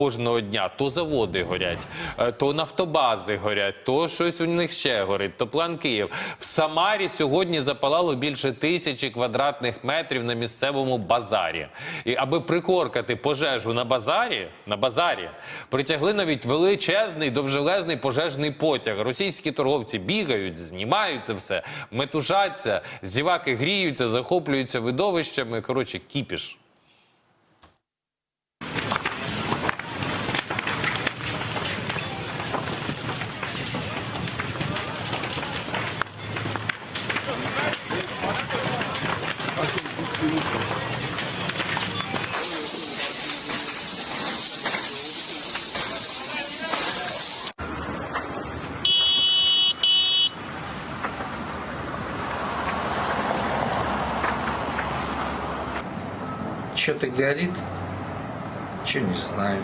Кожного дня то заводи горять, е, то нафтобази горять, то щось у них ще горить, то план Київ. В Самарі сьогодні запалало більше тисячі квадратних метрів на місцевому базарі. І аби прикоркати пожежу на базарі, на базарі притягли навіть величезний довжелезний пожежний потяг. Російські торговці бігають, знімають це все, метушаться, зіваки гріються, захоплюються видовищами. Коротше, кіпіш. Что-то горит, что не знаю.